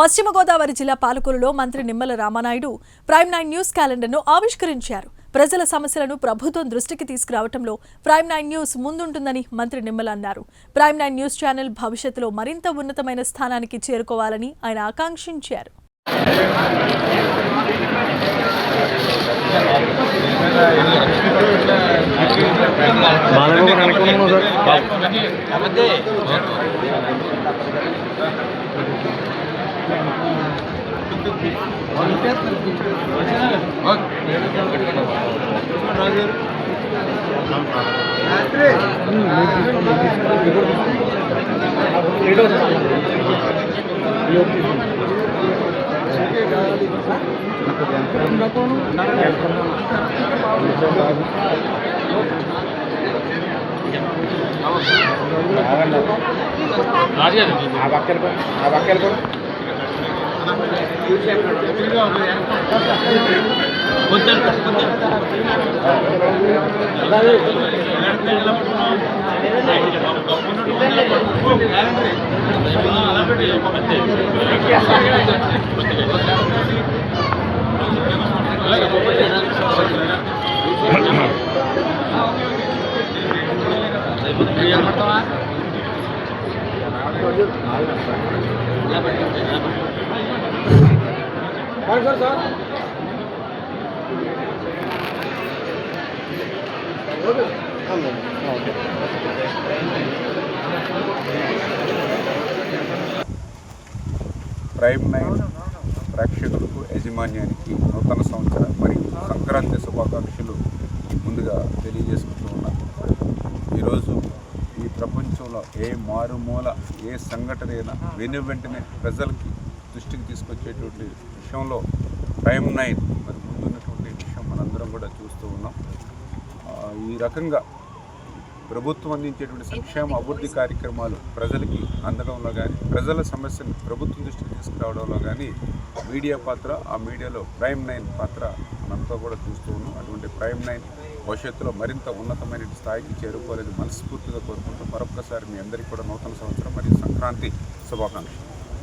పశ్చిమ గోదావరి జిల్లా పాలకొలులో మంత్రి Nimmala Ramanaidu prime nine news క్యాలెండర్ను ఆవిష్కరించారు. ప్రజల సమస్యలను ప్రభుత్వం దృష్టికి తీసుకురావడంలో ప్రైమ్ నైన్ న్యూస్ ముందుంటుందని మంత్రి నిమ్మల అన్నారు. ప్రైమ్ నైన్ న్యూస్ ఛానల్ భవిష్యత్తులో మరింత ఉన్నతమైన స్థానానికి చేరుకోవాలని ఆయన ఆకాంక్షించారు. బాలగోపాల్ సార్. ఆ పక్క వెళ్ళిపో అలాగే సార్ సార్ ప్రైమ్ నైన్ ప్రేక్షకులకు యాజమాన్యానికి నూతన సంవత్సర మరియు సంక్రాంతి శుభాకాంక్షలు ముందుగా తెలియజేసుకుంటూ ఉన్నాను. ఈరోజు ఈ ప్రపంచంలో ఏ మారుమూల ఏ సంఘటన అయినా వెను వెంటనే ప్రజలకి దృష్టికి తీసుకొచ్చేటువంటి విషయంలో ప్రైమ్ నైన్ మరి ముందున్నటువంటి విషయం మనందరం కూడా చూస్తూ ఉన్నాం. ఈ రకంగా ప్రభుత్వం అందించేటువంటి సంక్షేమ అభివృద్ధి కార్యక్రమాలు ప్రజలకి అందడంలో కానీ ప్రజల సమస్యను ప్రభుత్వం దృష్టికి తీసుకురావడంలో కానీ మీడియా పాత్ర ఆ మీడియాలో ప్రైమ్ నైన్ పాత్ర మనంతా కూడా చూస్తూ ఉన్నాం. అటువంటి ప్రైమ్ నైన్ భవిష్యత్తులో మరింత ఉన్నతమైన స్థాయికి చేరుకోలేదు మనస్ఫూర్తిగా కోరుకుంటూ మరొకసారి మీ అందరికీ కూడా నూతన సంవత్సరం మరియు సంక్రాంతి శుభాకాంక్షలు.